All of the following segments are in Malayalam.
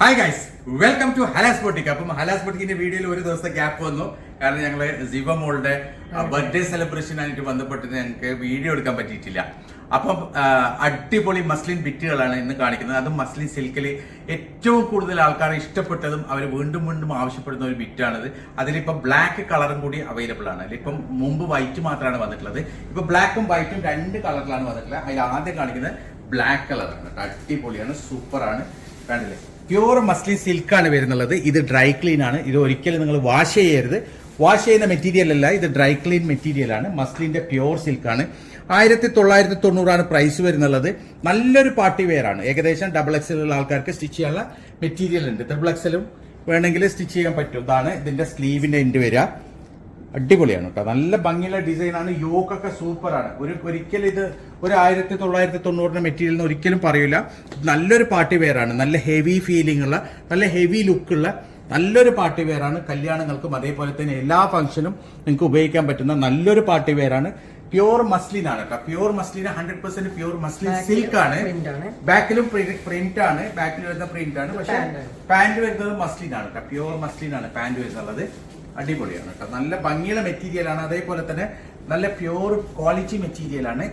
Hi guys welcome to Halas boutique അപ്പം ഹലാസ് ബൊട്ടിക്കിന്റെ വീഡിയോയിൽ ഒരു ദിവസത്തെ ഗ്യാപ്പ് വന്നു. കാരണം ഞങ്ങൾ സിവ മോളുടെ ബർത്ത്ഡേ സെലിബ്രേഷൻ ആയിട്ട് ബന്ധപ്പെട്ട് ഞങ്ങൾക്ക് വീഡിയോ എടുക്കാൻ പറ്റിയിട്ടില്ല. അപ്പം അടിപൊളി മസ്ലിൻ ബിറ്റുകളാണ് ഇന്ന് കാണിക്കുന്നത്. അതും മസ്ലിൻ സിൽക്കിൽ ഏറ്റവും കൂടുതൽ ആൾക്കാർ ഇഷ്ടപ്പെട്ടതും അവർ വീണ്ടും വീണ്ടും ആവശ്യപ്പെടുന്ന ഒരു ബിറ്റാണിത് അതിലിപ്പോൾ ബ്ലാക്ക് കളറും കൂടി അവൈലബിൾ ആണ്. ഇപ്പം മുമ്പ് വൈറ്റ് മാത്രമാണ് വന്നിട്ടുള്ളത്. ഇപ്പൊ ബ്ലാക്കും വൈറ്റും രണ്ട് കളറിലാണ് വന്നിട്ടുള്ളത്. അതിൽ ആദ്യം കാണിക്കുന്നത് ബ്ലാക്ക് കളറാണ് അടിപൊളിയാണ് സൂപ്പറാണ് കണ്ടില്ലേ? പ്യൂർ മസ്ലിൻ സിൽക്കാണ് വരുന്നുള്ളത്. ഇത് ഡ്രൈ ക്ലീൻ ആണ്. ഇത് ഒരിക്കലും നിങ്ങൾ വാഷ് ചെയ്യരുത്. വാഷ് ചെയ്യുന്ന മെറ്റീരിയൽ അല്ല ഇത് ഡ്രൈ ക്ലീൻ മെറ്റീരിയൽ ആണ്. മസ്ലിന്റെ പ്യൂർ സിൽക്കാണ്. ആയിരത്തി തൊള്ളായിരത്തി തൊണ്ണൂറാണ് പ്രൈസ് വരുന്നുള്ളത്. നല്ലൊരു പാർട്ടി വെയർ ആണ്. ഏകദേശം ഡബിൾ എക്സലുള്ള ആൾക്കാർക്ക് സ്റ്റിച്ച് ചെയ്യാനുള്ള മെറ്റീരിയൽ ഉണ്ട്. ട്രിപ്പിൾ എക്സലും വേണമെങ്കിൽ സ്റ്റിച്ച് ചെയ്യാൻ പറ്റും. ഇതാണ് ഇതിന്റെ സ്ലീവിന്റെ എൻഡ് വരിക. അടിപൊളിയാണ് കേട്ടോ. നല്ല ഭംഗിയുള്ള ഡിസൈനാണ്. യോക്കൊക്കെ സൂപ്പറാണ്. ഒരു ഒരിക്കലും ഇത് ഒരു ആയിരത്തി തൊള്ളായിരത്തി തൊണ്ണൂറിന്റെ മെറ്റീരിയൽ എന്ന് ഒരിക്കലും പറയില്ല നല്ലൊരു പാർട്ടി വെയറാണ് ആണ്. നല്ല ഹെവി ഫീലിംഗ് ഉള്ള നല്ല ഹെവി ലുക്ക് ഉള്ള നല്ലൊരു പാർട്ടി വെയറാണ് ആണ് കല്യാണങ്ങൾക്കും അതേപോലെ തന്നെ എല്ലാ ഫംഗ്ഷനും നിങ്ങൾക്ക് ഉപയോഗിക്കാൻ പറ്റുന്ന നല്ലൊരു പാർട്ടി വെയറാണ് പ്യൂർ മസ്ലിൻ ആണ് കേട്ടോ. Pure muslin hundred percent pure muslin silk ആണ്. ബാക്കിലും പ്രിന്റ് ആണ്. ബാക്കിൽ വരുന്ന പ്രിന്റ് ആണ്. പക്ഷെ പാന്റ് വരുന്നത് മസ്ലിൻ ആണ് കേട്ടോ. പ്യൂർ മസ്ലിൻ ആണ് പാന്റ് വരുന്നുള്ളത് അടിപൊളിയാണ് കേട്ടോ. നല്ല ഭംഗിയുള്ള മെറ്റീരിയലാണ് അതേപോലെ തന്നെ നല്ല പ്യൂർ ക്വാളിറ്റി മെറ്റീരിയലാണ്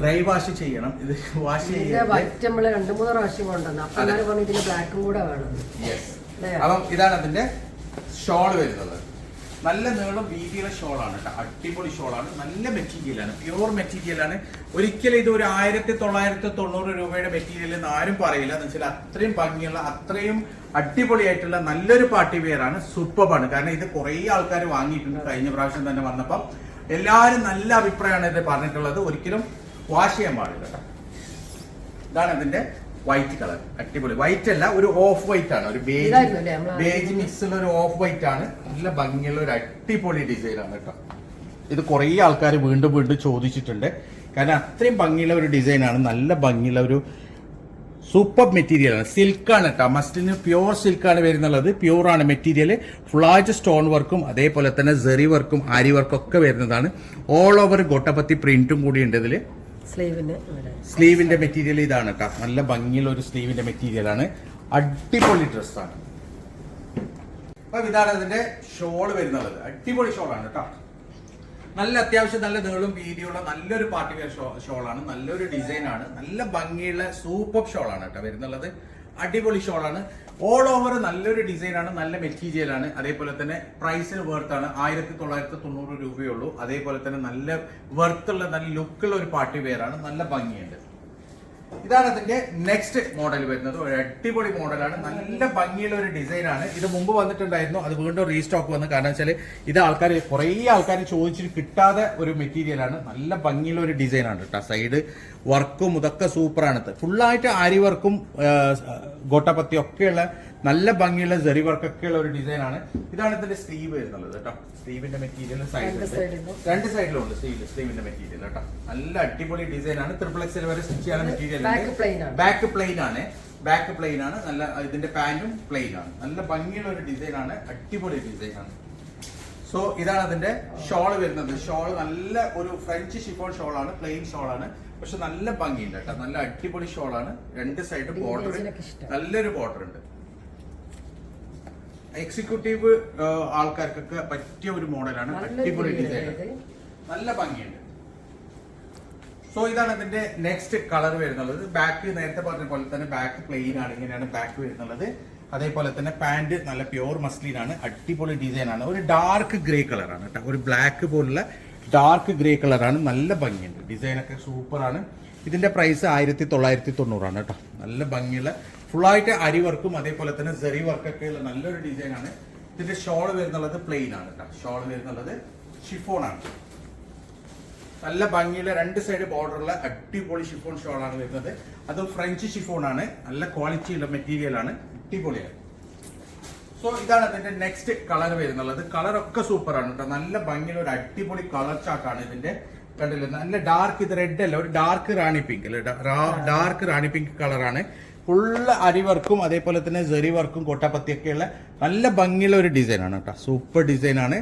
ഡ്രൈ വാഷ് ചെയ്യണം. ഇത് വാഷ് നമ്മൾ രണ്ടു മൂന്ന് പ്രാവശ്യം കൊണ്ടുവന്നു. അപ്പൊ അതെ. അങ്ങനെ പറഞ്ഞു ഇതിന് ബ്ലാക്കും കൂടെ വേണം. അപ്പം ഇതാണ് അതിന്റെ ഷോൾ വരുന്നത്. നല്ല നീളം വീതിയുള്ള ഷോളാണ് കേട്ടോ. അടിപൊളി ഷോളാണ്. നല്ല മെറ്റീരിയലാണ് പ്യുവർ മെറ്റീരിയലാണ് ഒരിക്കലും ഇത് ഒരു ആയിരത്തി തൊള്ളായിരത്തി തൊണ്ണൂറ് രൂപയുടെ മെറ്റീരിയൽ എന്ന് ആരും പറയില്ല. എന്ന് വെച്ചാൽ അത്രയും ഭംഗിയുള്ള അത്രയും അടിപൊളിയായിട്ടുള്ള നല്ലൊരു പാർട്ടി വെയറാണ് സൂപ്പറാണ് കാരണം ഇത് കുറേ ആൾക്കാർ വാങ്ങിയിട്ടുണ്ട് കഴിഞ്ഞ പ്രാവശ്യം തന്നെ വന്നപ്പം. എല്ലാവരും നല്ല അഭിപ്രായമാണ് ഇത് പറഞ്ഞിട്ടുള്ളത്. ഒരിക്കലും വാഷ് ചെയ്യാൻ പാടില്ല കേട്ടോ. ഇതാണ് ഇതിന്റെ വൈറ്റ് കളർ അടിപൊളി. വൈറ്റ് അല്ല ഒരു ഓഫ് വൈറ്റ് ആണ്. ഒരു ബേജ് മിക്സ് ഉള്ള ഒരു ഓഫ് വൈറ്റ് ആണ്. നല്ല ഭംഗിയുള്ള ഒരു അടിപൊളി ഡിസൈൻ ആണ് കേട്ടോ. ഇത് കുറേ ആൾക്കാർ വീണ്ടും വീണ്ടും ചോദിച്ചിട്ടുണ്ട്. കാരണം അത്രയും ഭംഗിയുള്ള ഒരു ഡിസൈൻ ആണ്. നല്ല ഭംഗിയുള്ള ഒരു സൂപ്പർ മെറ്റീരിയൽ ആണ്. സിൽക്കാണ് കേട്ടോ. മസ്റ്റിന് പ്യൂർ സിൽക്കാണ് വരുന്നുള്ളത്. ആണ് മെറ്റീരിയൽ ഫ്ലാജ് സ്റ്റോൺ വർക്കും അതേപോലെ തന്നെ സെറി വർക്കും ആരി വർക്കും ഒക്കെ വരുന്നതാണ്. ഓൾ ഓവർ ഗൊട്ടപ്പത്തി പ്രിന്റും കൂടി ഉണ്ട് ഇതിൽ സ്ലീവിന്റെ മെറ്റീരിയൽ ഇതാണ് കേട്ടോ നല്ല ഭംഗിയുള്ള ഒരു സ്ലീവിന്റെ മെറ്റീരിയൽ ആണ്. അടിപൊളി ഡ്രസ്സാണ് അപ്പൊ ഇതാണ് അതിന്റെ ഷോൾ വരുന്നത്. അടിപൊളി ഷോളാണ് കേട്ടോ നല്ല അത്യാവശ്യം നല്ല നീളും വീതിയുള്ള നല്ലൊരു പാർട്ടി വെയർ ഷോളാണ് നല്ലൊരു ഡിസൈൻ ആണ്. നല്ല ഭംഗിയുള്ള സൂപ്പർ ഷോളാണ് കേട്ടോ വരുന്നുള്ളത്. അടിപൊളി ഷോൾ ആണ് ഓൾ ഓവർ നല്ലൊരു ഡിസൈൻ ആണ് നല്ല മെറ്റീരിയൽ ആണ് അതേപോലെ തന്നെ പ്രൈസിന് വേർത്താണ് ആയിരത്തി തൊള്ളായിരത്തി തൊണ്ണൂറ് രൂപയുള്ളൂ അതേപോലെ തന്നെ നല്ല വെർത്തുള്ള നല്ല ലുക്കുള്ള ഒരു പാർട്ടി വെയർ ആണ്. നല്ല ഭംഗിയുണ്ട്. ഇതാണ് അതിന്റെ നെക്സ്റ്റ് മോഡൽ വരുന്നത്. ഒരു അടിപൊളി മോഡലാണ് നല്ല ഭംഗിയുള്ള ഒരു ഡിസൈൻ ആണ്. ഇത് മുമ്പ് വന്നിട്ടുണ്ടായിരുന്നു. അത് വീണ്ടും റീസ്റ്റോക്ക് വന്നു. കാരണം വെച്ചാൽ ഇത് ആൾക്കാർ കുറേ ആൾക്കാർ ചോദിച്ചിട്ട് കിട്ടാതെ ഒരു മെറ്റീരിയലാണ് നല്ല ഭംഗിയുള്ള ഒരു ഡിസൈൻ ആണ് കേട്ടോ സൈഡ് വർക്കും ഇതൊക്കെ സൂപ്പറാണ് ഫുള്ളായിട്ട് ആരി വർക്കും ഗോട്ടപ്പത്തി ഒക്കെയുള്ള നല്ല ഭംഗിയുള്ള ജെറി വർക്കൊക്കെയുള്ള ഒരു ഡിസൈൻ ആണ്. ഇതാണ് ഇതിന്റെ സ്ലീവ് വരുന്നുള്ളത് കേട്ടോ സ്ലീവിന്റെ മെറ്റീരിയൽ സൈഡ് രണ്ട് സൈഡിലും ഉണ്ട്. സ്ലീവ് സ്ലീവിന്റെ മെറ്റീരിയൽ കേട്ടോ നല്ല അടിപൊളി ഡിസൈൻ ആണ്. ട്രിപ്പിൾ എക്സിൽ വരെ സ്റ്റിച്ച് ചെയ്യാൻ മെറ്റീരിയൽ ബാക്ക് പ്ലെയിൻ ആണ്. ബാക്ക് പ്ലെയിൻ ആണ്. നല്ല ഇതിന്റെ പാന്റും പ്ലെയിൻ ആണ്. നല്ല ഭംഗിയുള്ള ഒരു ഡിസൈൻ ആണ്. അടിപൊളി ഡിസൈൻ ആണ്. സോ ഇതാണ് അതിന്റെ ഷോൾ വരുന്നത്. ഷോൾ നല്ല ഒരു ഫ്രഞ്ച് ഷിഫോൺ ഷോൾ ആണ്. പ്ലെയിൻ ഷോൾ ആണ്. പക്ഷെ നല്ല ഭംഗിയുണ്ട് കേട്ടോ. നല്ല അടിപൊളി ഷോൾ ആണ്. രണ്ട് സൈഡും ബോർഡർ നല്ലൊരു ബോർഡർ ഉണ്ട്. എക്സിക്യൂട്ടീവ് ആൾക്കാർക്കൊക്കെ പറ്റിയ ഒരു മോഡലാണ് അടിപൊളി ഡിസൈൻ നല്ല ഭംഗിയുണ്ട്. സോ ഇതാണ് ഇതിന്റെ നെക്സ്റ്റ് കളർ വരുന്നുള്ളത്. ബാക്ക് നേരത്തെ പറഞ്ഞ പോലെ തന്നെ ബാക്ക് പ്ലെയിൻ ആണ്. ഇങ്ങനെയാണ് ബാക്ക് വരുന്നുള്ളത്. അതേപോലെ തന്നെ പാന്റ് നല്ല പ്യൂർ മസ്ലിൻ ആണ്. അടിപൊളി ഡിസൈൻ ആണ്. ഒരു ഡാർക്ക് ഗ്രേ കളറാണ് കേട്ടോ. ഒരു ബ്ലാക്ക് പോലുള്ള ഡാർക്ക് ഗ്രേ കളറാണ് നല്ല ഭംഗിയുണ്ട്. ഡിസൈൻ ഒക്കെ സൂപ്പർ ആണ്. ഇതിന്റെ പ്രൈസ് ആയിരത്തി തൊള്ളായിരത്തി തൊണ്ണൂറാണ് കേട്ടോ. നല്ല ഭംഗിയുള്ള ഫുള്ളായിട്ട് അരി വർക്കും അതേപോലെ തന്നെ സെറി വർക്കൊക്കെ ഉള്ള നല്ലൊരു ഡിസൈൻ ആണ്. ഇതിന്റെ ഷോൾ വരുന്നുള്ളത് പ്ലെയിൻ ആണ് കേട്ടോ. ഷോൾ വരുന്നുള്ളത് ഷിഫോൺ ആണ്. നല്ല ഭംഗിയുള്ള രണ്ട് സൈഡ് ബോർഡറുള്ള അടിപൊളി ഷിഫോൺ ഷോൾ ആണ് വരുന്നത്. അത് ഫ്രഞ്ച് ഷിഫോൺ ആണ്. നല്ല ക്വാളിറ്റി ഉള്ള മെറ്റീരിയൽ ആണ്. അടിപൊളിയാണ്. സോ ഇതാണ് അതിന്റെ നെക്സ്റ്റ് കളർ വരുന്നുള്ളത്. കളർ ഒക്കെ സൂപ്പർ ആണ് കേട്ടോ നല്ല ഭംഗിയുള്ള ഒരു അടിപൊളി കളർ ചാർട്ടാണ് ഇതിന്റെ. കണ്ടില്ല? നല്ല ഡാർക്ക് ഇത് റെഡ് അല്ല. ഒരു ഡാർക്ക് റാണി പിങ്ക് അല്ലെ? ഡാർക്ക് റാണി പിങ്ക് കളറാണ് ഫുള്ള് അരി വർക്കും അതേപോലെ തന്നെ ജെറി വർക്കും കൊട്ടപ്പത്തിയൊക്കെയുള്ള നല്ല ഭംഗിയുള്ള ഒരു ഡിസൈൻ ആണ് കേട്ടോ സൂപ്പർ ഡിസൈൻ ആണ്.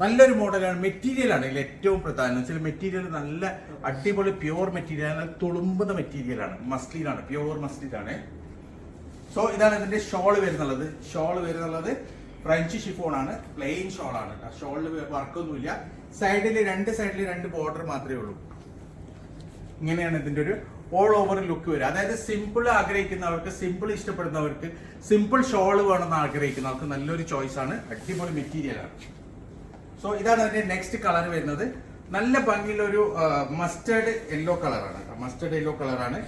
നല്ലൊരു മോഡലാണ്. മെറ്റീരിയൽ ആണ് ഇതിൽ ഏറ്റവും പ്രധാനം. വെച്ചാൽ മെറ്റീരിയൽ നല്ല അടിപൊളി പ്യുവർ മെറ്റീരിയൽ ആണ്. തുളുമ്പുന്ന മസ്ലിൻ ആണ്. പ്യുവർ മസ്ലിനാണ് സോ ഇതാണ് ഇതിന്റെ ഷോൾ വരുന്നുള്ളത്. ഷോൾ വരുന്നുള്ളത് ഫ്രഞ്ച് ഷിഫോൺ ആണ്. പ്ലെയിൻ ഷോൾ ആണ് കേട്ടോ ഷോളിൽ വർക്കൊന്നുമില്ല സൈഡിൽ രണ്ട് സൈഡിൽ രണ്ട് ബോർഡർ മാത്രമേ ഉള്ളൂ. ഇങ്ങനെയാണ് ഇതിന്റെ ഒരു ഓൾ ഓവർ ലുക്ക് വരിക. അതായത് സിമ്പിൾ ആഗ്രഹിക്കുന്നവർക്ക് സിമ്പിൾ ഇഷ്ടപ്പെടുന്നവർക്ക് സിമ്പിൾ ഷോൾ വേണമെന്ന് ആഗ്രഹിക്കുന്നവർക്ക് നല്ലൊരു ചോയ്സ് ആണ്. അടിപൊളി മെറ്റീരിയൽ ആണ്. സോ ഇതാണ് അതിന്റെ നെക്സ്റ്റ് കളർ വരുന്നത്. നല്ല ഭംഗിയുള്ള ഒരു മസ്റ്റേർഡ് യെല്ലോ കളറാണ് മസ്റ്റേർഡ് യെല്ലോ കളറാണ്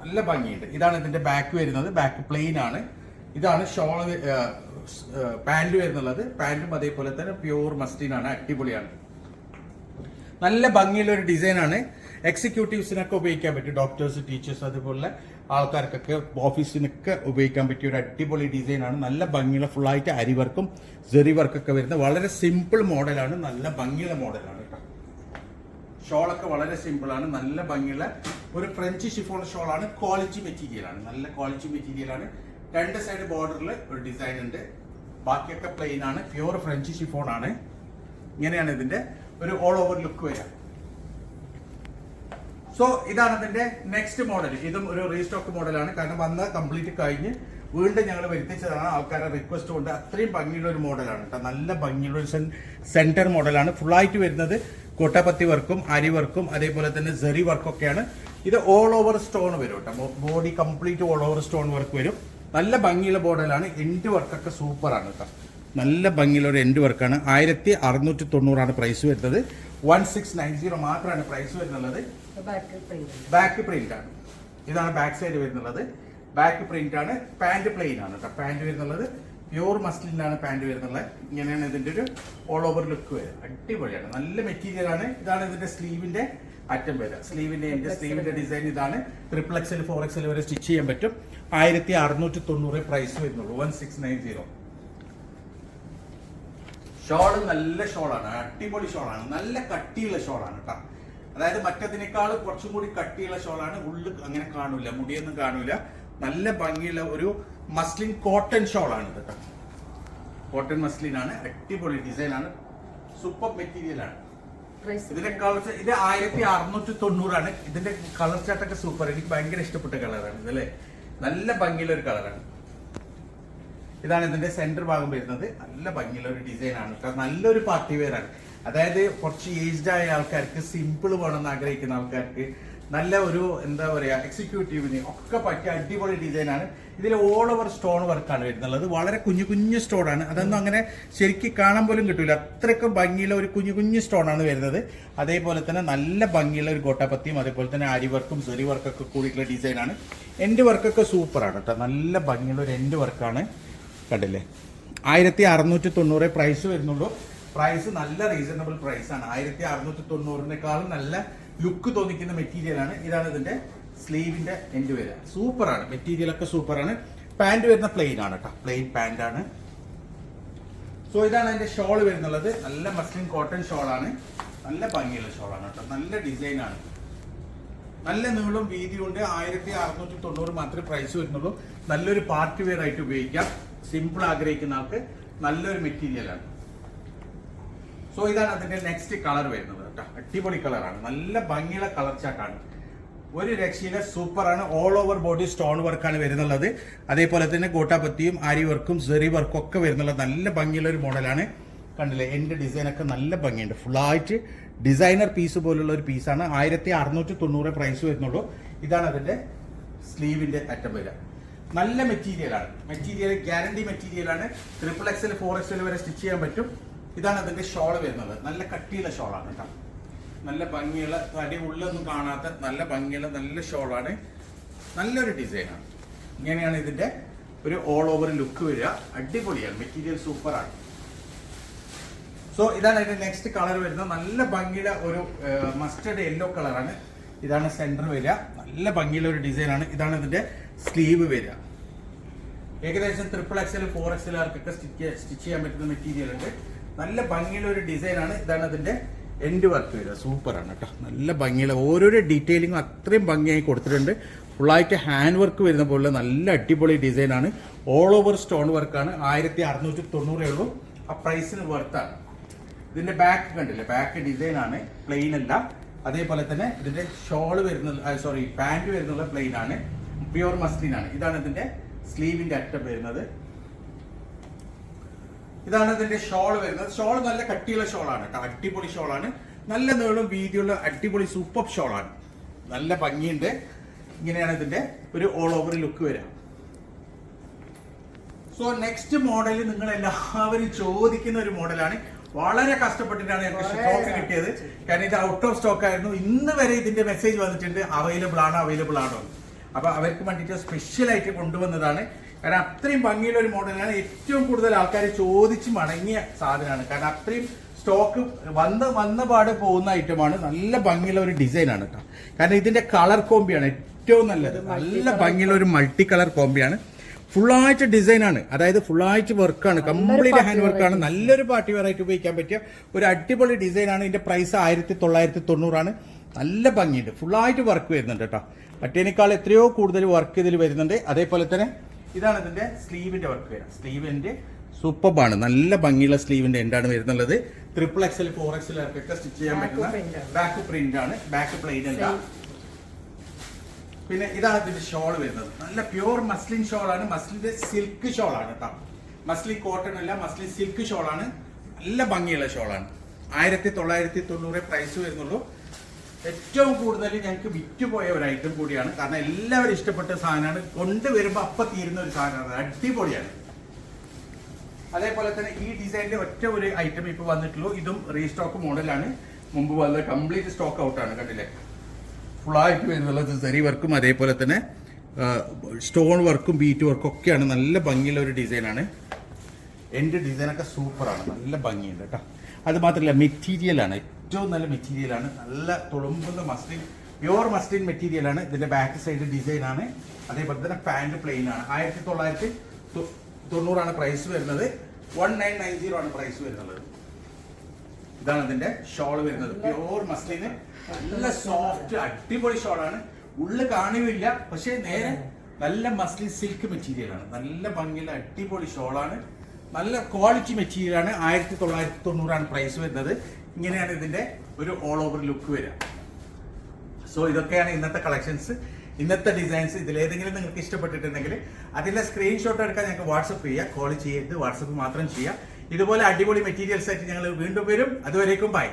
നല്ല ഭംഗിയുണ്ട്. ഇതാണ് ഇതിന്റെ ബാക്ക് വരുന്നത്. ബാക്ക് പ്ലെയിൻ ആണ്. ഇതാണ് ഷോൾ പാന്റ് വരുന്നുള്ളത്. പാൻറും അതേപോലെ തന്നെ പ്യൂർ മസ്റ്റീൻ ആണ്. അടിപൊളിയാണ്. നല്ല ഭംഗിയുള്ള ഒരു ഡിസൈൻ ആണ് എക്സിക്യൂട്ടീവ്സിനൊക്കെ ഉപയോഗിക്കാൻ പറ്റും. ഡോക്ടേഴ്സ് ടീച്ചേഴ്സ് അതുപോലെ ആൾക്കാർക്കൊക്കെ ഓഫീസിനൊക്കെ ഉപയോഗിക്കാൻ പറ്റിയ ഒരു അടിപൊളി ഡിസൈനാണ്. നല്ല ഭംഗിയുള്ള ഫുൾ ആയിട്ട് അരി വർക്കും ജെറി വർക്കൊക്കെ വരുന്ന വളരെ സിമ്പിൾ മോഡലാണ്. നല്ല ഭംഗിയുള്ള മോഡലാണ് ഷോളൊക്കെ വളരെ സിമ്പിൾ ആണ്. നല്ല ഭംഗിയുള്ള ഒരു ഫ്രഞ്ച് ഷിഫോൺ ഷോളാണ്. ക്വാളിറ്റി മെറ്റീരിയലാണ് നല്ല ക്വാളിറ്റി മെറ്റീരിയലാണ് രണ്ട് സൈഡ് ബോർഡറിൽ ഒരു ഡിസൈൻ ഉണ്ട്. ബാക്കിയൊക്കെ പ്ലെയിൻ ആണ്. പ്യുവർ ഫ്രഞ്ച് ഷിഫോൺ ആണ്. ഇങ്ങനെയാണ് ഇതിന്റെ ഒരു ഓൾ ഓവർ ലുക്ക് വരിക. സോ ഇതാണ് അതിന്റെ നെക്സ്റ്റ് മോഡൽ ഇതും ഒരു റീസ്റ്റോക്ക് മോഡലാണ് കാരണം വന്ന് കംപ്ലീറ്റ് കഴിഞ്ഞ് വീണ്ടും ഞങ്ങൾ വരുത്തിച്ചതാണ്. ആൾക്കാരെ റിക്വസ്റ്റ് കൊണ്ട് അത്രയും ഭംഗിയുള്ള ഒരു മോഡലാണ് കേട്ടോ നല്ല ഭംഗിയുള്ള ഒരു സെന്റർ മോഡലാണ് ഫുൾ ആയിട്ട് വരുന്നത് കൊട്ടപ്പത്തി വർക്കും അരി വർക്കും അതേപോലെ തന്നെ സെറി വർക്കൊക്കെയാണ്. ഇത് ഓൾ ഓവർ സ്റ്റോൺ വരും കേട്ടോ body complete all over stone work വരും. നല്ല ഭംഗിയുള്ള മോഡലാണ് എൻഡ് വർക്കൊക്കെ സൂപ്പറാണ് കേട്ടോ നല്ല ഭംഗിയുള്ള ഒരു എൻഡ് വർക്കാണ് ആയിരത്തി അറുന്നൂറ്റി തൊണ്ണൂറാണ് പ്രൈസ് വരുന്നത്. വൺ സിക്സ് നയൻ സീറോ മാത്രമാണ് പ്രൈസ് വരുന്നുള്ളത്. ബാക്ക് പ്രിന്റ് ആണ്. ഇതാണ് ബാക്ക് സൈഡ് വരുന്നുള്ളത്. ബാക്ക് പ്രിന്റ് ആണ്. പാന്റ് പ്ലെയിൻ ആണ് കേട്ടോ പാന്റ് വരുന്നുള്ളത്. പ്യൂർ മസ്ലിനാണ് പാന്റ് വരുന്നുള്ളത്. ഇങ്ങനെയാണ് ഇതിന്റെ ഒരു ഓൾ ഓവർ ലുക്ക് വരിക അടിപൊളിയാണ്. നല്ല മെറ്റീരിയൽ ആണ്. ഇതാണ് ഇതിന്റെ സ്ലീവിന്റെ അറ്റം വരിക. സ്ലീവിന്റെ എന്റെ സ്ലീവിന്റെ ഡിസൈൻ ഇതാണ്. ട്രിപ്പിൾ എക്സൽ ഫോർ എക്സൽ വരെ സ്റ്റിച്ച് ചെയ്യാൻ പറ്റും. ആയിരത്തി അറുന്നൂറ്റി തൊണ്ണൂറ് പ്രൈസ് വരുന്നുള്ളൂ. One six nine zero shawl നല്ല ഷോളാണ് അടിപൊളി ഷോളാണ് നല്ല കട്ടിയുള്ള ഷോളാണ് കേട്ടോ അതായത് മറ്റതിനേക്കാൾ കുറച്ചും കൂടി കട്ടിയുള്ള ഷോളാണ് ഉള്ളിൽ അങ്ങനെ കാണൂല മുടിയൊന്നും കാണൂല. നല്ല ഭംഗിയുള്ള ഒരു മസ്ലിൻ കോട്ടൺ ഷോളാണ് കേട്ടോ. കോട്ടൺ മസ്ലിൻ ആണ് അടിപൊളി ഡിസൈൻ ആണ് സൂപ്പർ മെറ്റീരിയൽ ആണ് ഇതിന്റെ കളർ ഇത് ആയിരത്തി അറുന്നൂറ്റി തൊണ്ണൂറാണ്. ഇതിന്റെ കളർ ചാട്ടൊക്കെ സൂപ്പർ. എനിക്ക് ഭയങ്കര ഇഷ്ടപ്പെട്ട കളറാണ് ഇതല്ലേ നല്ല ഭംഗിയുള്ള ഒരു കളറാണ്. ഇതാണ് ഇതിന്റെ സെന്റർ ഭാഗം വരുന്നത്. നല്ല ഭംഗിയുള്ള ഒരു ഡിസൈൻ ആണ്. നല്ലൊരു പാർട്ടി വെയർ ആണ്. അതായത് കുറച്ച് ഏജ്ഡ് ആയ ആൾക്കാർക്ക് സിമ്പിൾ വേണമെന്ന് ആഗ്രഹിക്കുന്ന ആൾക്കാർക്ക് നല്ല ഒരു എന്താ പറയാ എക്സിക്യൂട്ടീവിന് ഒക്കെ പറ്റിയ അടിപൊളി ഡിസൈൻ ആണ്. ഇതിൽ ഓൾ ഓവർ സ്റ്റോൺ വർക്കാണ് വരുന്നുള്ളത് വളരെ കുഞ്ഞു കുഞ്ഞു സ്റ്റോൺ ആണ്. അതൊന്നും അങ്ങനെ ശരിക്കും കാണാൻ പോലും കിട്ടില്ല അത്രയ്ക്കും ഭംഗിയുള്ള ഒരു കുഞ്ഞു കുഞ്ഞു സ്റ്റോൺ ആണ് വരുന്നത്. അതേപോലെ തന്നെ നല്ല ഭംഗിയുള്ള ഒരു ഗോട്ടാപ്പത്തിയും അതേപോലെ തന്നെ അരി വർക്കും സെറി വർക്കൊക്കെ കൂടിയിട്ടുള്ള ഡിസൈൻ ആണ്. എൻഡ് വർക്കൊക്കെ സൂപ്പറാണ് കേട്ടോ നല്ല ഭംഗിയുള്ള ഒരു എൻഡ് വർക്കാണ് കണ്ടില്ലേ? ആയിരത്തി അറുന്നൂറ്റി തൊണ്ണൂറ് പ്രൈസ് വരുന്നുള്ളൂ. പ്രൈസ് നല്ല റീസണബിൾ പ്രൈസ് ആണ്. ആയിരത്തി അറുന്നൂറ്റി തൊണ്ണൂറിനേക്കാളും നല്ല ലുക്ക് തോന്നിക്കുന്ന മെറ്റീരിയൽ ആണ്. ഇതാണ് ഇതിന്റെ സ്ലീവിന്റെ എൻഡ് വരിക സൂപ്പറാണ് മെറ്റീരിയൽ ഒക്കെ സൂപ്പറാണ് പാന്റ് വരുന്ന പ്ലെയിൻ ആണ് കേട്ടോ പ്ലെയിൻ ആണ്. സോ ഇതാണ് അതിന്റെ ഷോൾ വരുന്നുള്ളത്. നല്ല മസ്ലിൻ കോട്ടൺ ഷോളാണ് നല്ല ഭംഗിയുള്ള ഷോളാണ് കേട്ടോ നല്ല ഡിസൈൻ ആണ്. നല്ല നീളം വീതിയുണ്ട്. ആയിരത്തി അറുന്നൂറ്റി തൊണ്ണൂറ് മാത്രമേ പ്രൈസ് വരുന്നുള്ളൂ. നല്ലൊരു പാർട്ടി വെയർ ആയിട്ട് ഉപയോഗിക്കാം. സിമ്പിൾ ആഗ്രഹിക്കുന്ന ആൾക്ക് നല്ലൊരു മെറ്റീരിയലാണ് സോ ഇതാണ് അതിന്റെ നെക്സ്റ്റ് കളർ വരുന്നത് കേട്ടോ. അടിപൊളി കളറാണ് നല്ല ഭംഗിയുള്ള കളർ ചാട്ടാണ് ഒരു രക്ഷയിലെ സൂപ്പറാണ് ഓൾ ഓവർ ബോഡി സ്റ്റോൺ വർക്കാണ് വരുന്നുള്ളത്. അതേപോലെ തന്നെ ഗോട്ടാപത്തിയും ആരി വർക്കും സെറി വർക്കും ഒക്കെ വരുന്നുള്ള നല്ല ഭംഗിയുള്ള ഒരു മോഡലാണ് കണ്ടില്ലേ? എന്റെ ഡിസൈനൊക്കെ നല്ല ഭംഗിയുണ്ട്. ഫുള്ളായിട്ട് ഡിസൈനർ പീസ് പോലുള്ള ഒരു പീസാണ് ആയിരത്തി അറുന്നൂറ്റി തൊണ്ണൂറ് പ്രൈസ് വരുന്നുള്ളൂ. ഇതാണ് അതിന്റെ സ്ലീവിന്റെ അറ്റം വരിക. നല്ല മെറ്റീരിയലാണ് മെറ്റീരിയൽ ഗ്യാരണ്ടി മെറ്റീരിയലാണ് ട്രിപ്പിൾ എക്സൽ ഫോർ എക്സൽ വരെ സ്റ്റിച്ച് ചെയ്യാൻ പറ്റും. ഇതാണ് അതിന്റെ ഷോൾ വരുന്നത്. നല്ല കട്ടിയുള്ള ഷോളാണ് കേട്ടോ. നല്ല ഭംഗിയുള്ള തടി ഉള്ളൊന്നും കാണാത്ത നല്ല ഭംഗിയുള്ള നല്ല ഷോളാണ് നല്ലൊരു ഡിസൈനാണ് ഇങ്ങനെയാണ് ഇതിന്റെ ഒരു ഓൾ ഓവർ ലുക്ക് വരിക. അടിപൊളിയാണ്. മെറ്റീരിയൽ സൂപ്പറാണ് സോ ഇതാണ് അതിന്റെ നെക്സ്റ്റ് കളർ വരുന്നത്. നല്ല ഭംഗിയുടെ ഒരു മസ്റ്റേഡ് യെല്ലോ കളറാണ് ഇതാണ് സെന്റർ വരിക. നല്ല ഭംഗിയുള്ള ഒരു ഡിസൈനാണ് ഇതാണ് ഇതിന്റെ സ്ലീവ് വരിക. ഏകദേശം ട്രിപ്പിൾ എക്സൽ ഫോർ എക്സൽ ആർക്കൊക്കെ സ്റ്റിച്ച് സ്റ്റിച്ച് ചെയ്യാൻ പറ്റുന്ന മെറ്റീരിയൽ ഉണ്ട്. നല്ല ഭംഗിയുള്ള ഒരു ഡിസൈനാണ് ഇതാണ് അതിന്റെ എൻഡ് വർക്ക് വരിക. സൂപ്പറാണ് കേട്ടോ. നല്ല ഭംഗിയുള്ള ഓരോരോ ഡീറ്റെയിലിങ്ങും അത്രയും ഭംഗിയായി കൊടുത്തിട്ടുണ്ട്. ഫുള്ളായിട്ട് ഹാൻഡ് വർക്ക് വരുന്ന പോലെ നല്ല അടിപൊളി ഡിസൈനാണ് ഓൾ ഓവർ സ്റ്റോൺ വർക്കാണ് ആയിരത്തി അറുന്നൂറ്റി തൊണ്ണൂറേ ഉള്ളൂ. ആ പ്രൈസിന് വർത്താണ് ഇതിന്റെ ബാക്ക് കണ്ടില്ലേ? ബാക്ക് ഡിസൈനാണ് പ്ലെയിൻ അല്ല. അതേപോലെ തന്നെ ഇതിന്റെ ഷോൾ വരുന്ന സോറി പാന്റ് വരുന്നുള്ള പ്ലെയിൻ ആണ്. പ്യുവർ മസ്ലിൻ ആണ് ഇതാണ് ഇതിന്റെ സ്ലീവിന്റെ അറ്റം വരുന്നത്. ഇതാണ് ഇതിന്റെ ഷോൾ വരുന്നത്. ഷോൾ നല്ല കട്ടിയുള്ള ഷോളാണ് അടിപൊളി ഷോളാണ്. നല്ല നീളും വീതിയുള്ള അടിപൊളി സൂപ്പർ ഷോളാണ്. നല്ല ഭംഗിയുണ്ട്. ഇങ്ങനെയാണ് ഇതിന്റെ ഒരു ഓൾ ഓവർ ലുക്ക് വരിക. സോ നെക്സ്റ്റ് മോഡൽ നിങ്ങൾ എല്ലാവരും ചോദിക്കുന്ന ഒരു മോഡലാണ് വളരെ കഷ്ടപ്പെട്ടിട്ടാണ് ഞങ്ങൾക്ക് സ്റ്റോക്ക് കിട്ടിയത്. കാരണം ഇത് ഔട്ട് ഓഫ് സ്റ്റോക്ക് ആയിരുന്നു. ഇന്ന് വരെ ഇതിന്റെ മെസ്സേജ് വന്നിട്ടുണ്ട് അവൈലബിൾ ആണ് അവൈലബിൾ ആണോ എന്ന്. അപ്പൊ അവർക്ക് വേണ്ടിയിട്ട് സ്പെഷ്യൽ ആയിട്ട് കൊണ്ടുവന്നതാണ്. കാരണം അത്രയും ഭംഗിയുള്ള ഒരു മോഡലാണ് ഏറ്റവും കൂടുതൽ ആൾക്കാർ ചോദിച്ച് മടങ്ങിയ സാധനമാണ്. കാരണം അത്രയും സ്റ്റോക്ക് വന്ന് വന്ന പാട് പോകുന്ന ഐറ്റമാണ് നല്ല ഭംഗിയുള്ള ഒരു ഡിസൈനാണ് കേട്ടോ കാരണം ഇതിന്റെ കളർ കോമ്പിയാണ് ഏറ്റവും നല്ലത്. നല്ല ഭംഗിയുള്ള ഒരു മൾട്ടി കളർ കോമ്പിയാണ് ഫുള്ളായിട്ട് ഡിസൈൻ ആണ്. അതായത് ഫുള്ളായിട്ട് വർക്കാണ് കംപ്ലീറ്റ് ഹാൻഡ് വർക്കാണ് നല്ലൊരു പാർട്ടി വെയർ ആയിട്ട് ഉപയോഗിക്കാൻ പറ്റിയ ഒരു അടിപൊളി ഡിസൈനാണ് ആണ്. ഇതിന്റെ പ്രൈസ് ആയിരത്തി തൊള്ളായിരത്തി തൊണ്ണൂറാണ് നല്ല ഭംഗിയുണ്ട്. ഫുള്ളായിട്ട് വർക്ക് വരുന്നുണ്ട് കേട്ടോ മറ്റേനേക്കാൾ എത്രയോ കൂടുതൽ വർക്ക് ഇതിൽ വരുന്നുണ്ട്. അതേപോലെ തന്നെ ഇതാണ് ഇതിന്റെ സ്ലീവിന്റെ വർക്ക് വരാം സ്ലീവിന്റെ സൂപ്പർബാണ് നല്ല ഭംഗിയുള്ള സ്ലീവിന്റെ എന്താണ് വരുന്നുള്ളത്. ട്രിപ്പിൾ എക്സൽ ഫോർ എക്സൽ ഒക്കെ സ്റ്റിച്ച് ചെയ്യാൻ പറ്റുന്ന ബാക്ക് പ്രിന്റ് ആണ്. ബാക്ക് പ്ലെയിൻ അല്ല പിന്നെ ഇതാണ് ഇതിന്റെ ഷോൾ വരുന്നത്. നല്ല പ്യൂർ മസ്ലിൻ ഷോൾ ആണ്. മസ്ലിന്റെ സിൽക്ക് ഷോൾ ആണ് കേട്ടോ മസ്ലിൻ കോട്ടൺ അല്ല മസ്ലിൻ സിൽക്ക് ഷോൾ ആണ്. നല്ല ഭംഗിയുള്ള ഷോളാണ് ആയിരത്തി തൊള്ളായിരത്തി തൊണ്ണൂറ് പ്രൈസ് വരുന്നുള്ളൂ. ഏറ്റവും കൂടുതൽ ഞങ്ങൾക്ക് വിറ്റുപോയ ഒരു ഐറ്റം കൂടിയാണ്. കാരണം എല്ലാവരും ഇഷ്ടപ്പെട്ട സാധനമാണ്. കൊണ്ടുവരുമ്പോൾ അപ്പം തീരുന്ന ഒരു സാധനമാണ്. അടിപൊളിയാണ്. അതേപോലെ തന്നെ ഈ ഡിസൈനിന്റെ ഒറ്റ ഒരു ഐറ്റം ഇപ്പൊ വന്നിട്ടുള്ളൂ. ഇതും റീസ്റ്റോക്ക് മോഡലാണ് മുമ്പ് വന്നത് കംപ്ലീറ്റ് സ്റ്റോക്ക് ഔട്ടാണ് കണ്ടില്ലേ? ഫുള്ളായിട്ട് വരുന്നുള്ളത് സെറി വർക്കും അതേപോലെ തന്നെ സ്റ്റോൺ വർക്കും ബീറ്റ് വർക്കും ഒക്കെയാണ്. നല്ല ഭംഗിയുള്ള ഒരു ഡിസൈനാണ് എന്റെ ഡിസൈനൊക്കെ സൂപ്പറാണ് നല്ല ഭംഗിയുണ്ട് കേട്ടോ. അത് മാത്രമല്ല മെറ്റീരിയലാണ് ഏറ്റവും നല്ല മെറ്റീരിയലാണ് നല്ല തുളുമ്പുന്ന മസ്ലിൻ പ്യുവർ മസ്ലിൻ മെറ്റീരിയലാണ് ഇതിന്റെ ബാക്ക് സൈഡ് ഡിസൈൻ ആണ്. അതേപോലെ തന്നെ പാന്റ് പ്ലെയിൻ ആണ്. ആയിരത്തി തൊള്ളായിരത്തി തൊണ്ണൂറാണ് പ്രൈസ് വരുന്നത്. വൺ നയൻ നയൻ സീറോ ആണ് പ്രൈസ് വരുന്നത്. ഇതാണ് ഇതിന്റെ ഷോൾ വരുന്നത്. പ്യുവർ മസ്ലിന് നല്ല സോഫ്റ്റ് അടിപൊളി ഷോൾ ആണ്. ഉള്ളു കാണുകയില്ല. പക്ഷേ നേരെ നല്ല മസ്ലിൻ സിൽക്ക് മെറ്റീരിയലാണ് നല്ല ഭംഗിയുള്ള അടിപൊളി ഷോളാണ് നല്ല ക്വാളിറ്റി മെറ്റീരിയൽ ആണ്. ആയിരത്തി തൊള്ളായിരത്തി തൊണ്ണൂറാണ് പ്രൈസ് വരുന്നത്. ഇങ്ങനെയാണ് ഇതിന്റെ ഒരു ഓൾ ഓവർ ലുക്ക് വരിക. സോ ഇതൊക്കെയാണ് ഇന്നത്തെ കളക്ഷൻസ് ഇന്നത്തെ ഡിസൈൻസ് ഇതിൽ ഏതെങ്കിലും നിങ്ങൾക്ക് ഇഷ്ടപ്പെട്ടിട്ടുണ്ടെങ്കിൽ അതിലെ സ്ക്രീൻഷോട്ട് എടുക്കാൻ ഞങ്ങൾക്ക് വാട്സപ്പ് ചെയ്യുക കോൾ ചെയ്യരുത്. വാട്സപ്പ് മാത്രം ചെയ്യുക ഇതുപോലെ അടിപൊളി മെറ്റീരിയൽസ് ആയിട്ട് ഞങ്ങൾ വീണ്ടും വരും. അതുവരേക്കും ബൈ